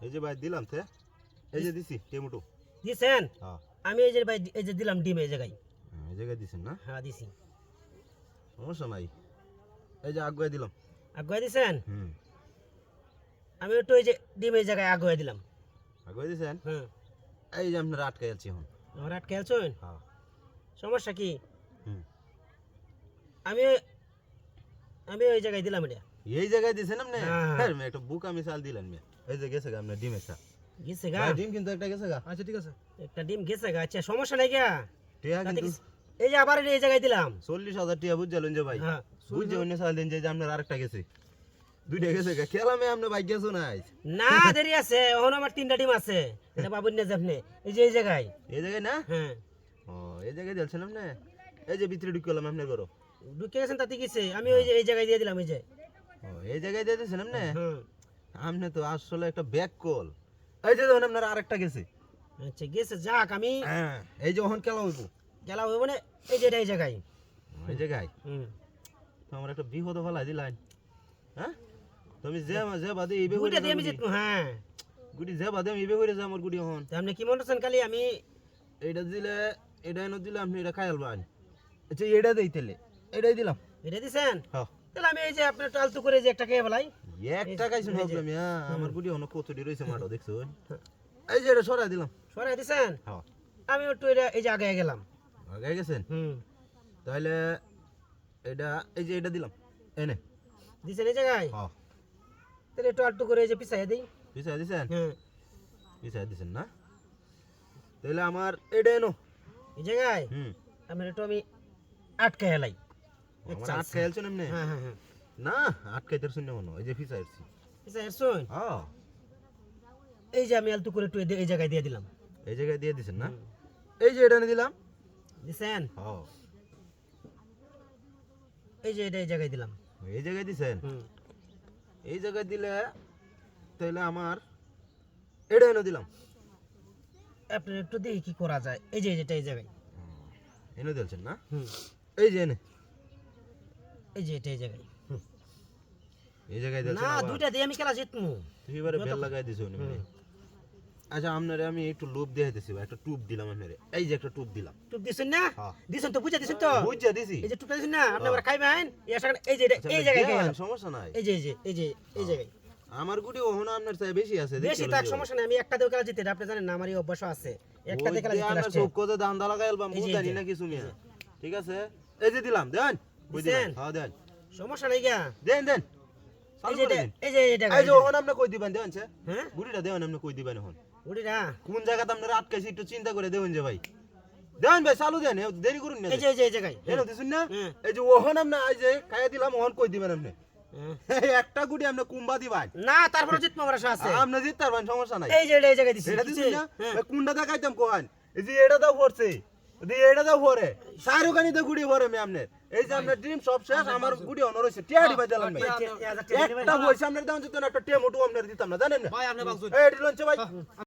এই যে ভাই দিলাম তে এই যে দিছি টেমুটো। দিছেন? হ্যাঁ। আমি এই যে ভাই এই যে দিলাম ডিম এই জায়গায়। এই জায়গায় দিছেন না? হ্যাঁ দিছি। সমস্যা নাই। এই যে আগুয়ে দিলাম। আগুয়ে দিছেন? হুম। আমি একটু এই যে ডিম এই জায়গায় আগুয়ে দিলাম। আগুয়ে দিছেন? হ্যাঁ। এই যে আপনার আটকে যাচ্ছি এখন। আমার আটকে আছেন? হ্যাঁ। সমস্যা কি? হুম। আমি আমি ওই জায়গায় দিলাম এটা। এই জায়গায় দিছেন আপনি? হ্যাঁ। হ্যাঁ। মে একটা বুক আমি চাল দিলেন মে এই যে গেছে গা আপনার ডিমের চা গেছে গা? ডিম কিন্তু একটা গেছে গা। আচ্ছা ঠিক আছে। একটা ডিম গেছে গা আচ্ছা সমস্যা নাই গা টিয়া কিন্তু এই যে আবার এই জায়গায় দিলাম। চল্লিশ হাজার টিয়া বুঝলেন যে ভাই। হ্যাঁ বুঝছে অন্য চাল দিন যে আপনার আরেকটা গেছে। দুইটা গেছে গা। খেলামে আপনি বাইক গেছো নাই। না দেরি আছে। এখন আমার তিনটা ডিম আছে। এটা বাবুর নিয়ে যাবনে। এই যে এই জায়গায়। এই জায়গায় না? হ্যাঁ। ও এই জায়গায় দিয়েছেন আপনি? এই যে ভিতরে ঢুকে গেলাম আপনি করো ঢুকে গেছেন তাতে গেছে। আমি ওই যে এই জায়গায় দিয়ে দিলাম এই যে। ও এই জায়গায় দিয়ে দিয়েছেন আপনি আপনি তো আসলে একটা ব্যাক কল এই যে দেখুন আপনার আরেকটা গেছে। আচ্ছা গেছে যাক আমি হ্যাঁ এই যে ওখান খেলা হইব। গেলাম ওই মানে এই যে এই জায়গায়। এই জায়গায়? আমার একটা বিপদ ফেলাই দিলাম হ্যাঁ? তুমি যে যে বাদে ইবে দিয়ে আমি জিতবো হ্যাঁ। গুটি যে বাদে আমি ইবে করে যা আমার গুটি হন আপনি কি মনে খালি আমি এইটা দিলে এটা এনে দিলে আপনি এটা খাই আলবান আচ্ছা এটা দেই তেলে এটাই দিলাম। এটা দিছেন? হ্যাঁ। তাহলে আমি এই যে আপনার টালতু করে যে একটা খেয়ে ফেলাই? এক টাকাই শুনে ভাবলাম হ্যাঁ আমার রয়েছে মাঠও দেখছ? এই যে এটা সরাই দিলাম। সরাই দিছেন? আমি একটু এটা এই যে আগে গেলাম। আগে গেছেন? হুম। তাহলে এটা এই যে এটা দিলাম। এনে দিছেন এই জায়গায়? হ্যাঁ তাহলে একটু আলটু করে এই যে পিছাই দিই। পিছাই দিছেন? হ্যাঁ পিছাই দিছেন না? তাহলে আমার এটা এনো। এই জায়গায়? হুম। আমি একটু আমি আটকে হেলাই খেলছেন এমনি? হ্যাঁ হ্যাঁ হ্যাঁ। না আটকাইতে শুনে মনে এই যে পিছাই আসছি পিছাই শুন হ্যাঁ। এই যে আমি আলতু করে একটু এই- এই জায়গায় দিয়ে দিলাম। এই জায়গায় দিয়ে দিছেন না? এই যে এটা দিলাম। দিছেন? হ্যাঁ। এই যে এটা এই জায়গায় দিলাম। এই জায়গায় দিছেন? এই জায়গায় দিলে তাহলে আমার এটা এনে দিলাম। আপনি একটু দেখি কি করা যায়। এই যে এই যেটা এই জায়গায়। এনে দিয়েছেন না? এই যে এনে। এই যে এটা এই জায়গায়। এই জায়গায় না দুইটা দিয়ে আমি খেলা জিতমু। তুই এবারে বেল লাগাই দিছো মানে। আচ্ছা আপনারে আমি একটু লোভ দিছি একটা টুপ দিলাম আপনারে। এই যে একটা টুপ দিলাম। টুপ দিছেন না? হ্যাঁ। দিছেন তো বুঝা দিছেন তো? বুঝছা দিছি। এই যে টুপটা দিছেন না আপনি আবার খাইবেন এই সাথে এই যে আচ্ছা, এই জায়গায় সমস্যা নাই। এই যে এই যে এই যে এই জায়গায়। আমার গুটি ওহনো আপনার চাই বেশি আছে বেশি তাক সমস্যা নাই আমি একটা দিয়ে খেলা জিতে আপনি জানেন না আমারই অভ্যাস আছে। একটা দিয়ে খেলা জিতে আমরা লাস্টে চোখ কোতে দান দালা গাইলবাম যে, এই যে। না কিছু মিয়া ঠিক আছে? এই যে দিলাম দেন। হ্যাঁ দেন। সমস্যা নাই গা। দেন দেন। এই যে এটা- এই যে এটা এই যে ওহন আপনি কই দিবেন? দেন সে। হ্যাঁ? গুটিটা দেন আপনি কই দিবেন এখন? উড়িরা কোন জায়গাতে আপনারা আটকাইছি একটু চিন্তা করে দেবেন যে ভাই। দেন ভাই চালু দেন। দেরি করুন না। এই যে এই জায়গায় এনো দিছুন না? হ্যাঁ। এই যে ওহন আপনি এই যে খাইয়া দিলাম ওহন কই দিবেন আপনি? হ্যাঁ। একটা গুটি আপনি কুম্বা দিবেন। না তারপরে আমার আছে। আপনি জিততে পারবেন সমস্যা নাই। এই যে এই জায়গায় দিছি এটা দিছুন না? হ্যাঁ। কুন্ডা দেখাইতাম কোহান। এই যে এটা দাও পড়ছে। দি এটা ভরে। সারু কানি তো গুড়ি ভরে ম্যামনের এই যে আমরা ড্রিম সব শেষ আমার গুড়ি অনর হইছে। টিয়াডি বাই দিলাম। একটা পয়সা আমরা দাম যেত না একটা টেমোটু আপনার দিতাম না জানেন না? ভাই আপনি বাংসুন এই লঞ্চে ভাই।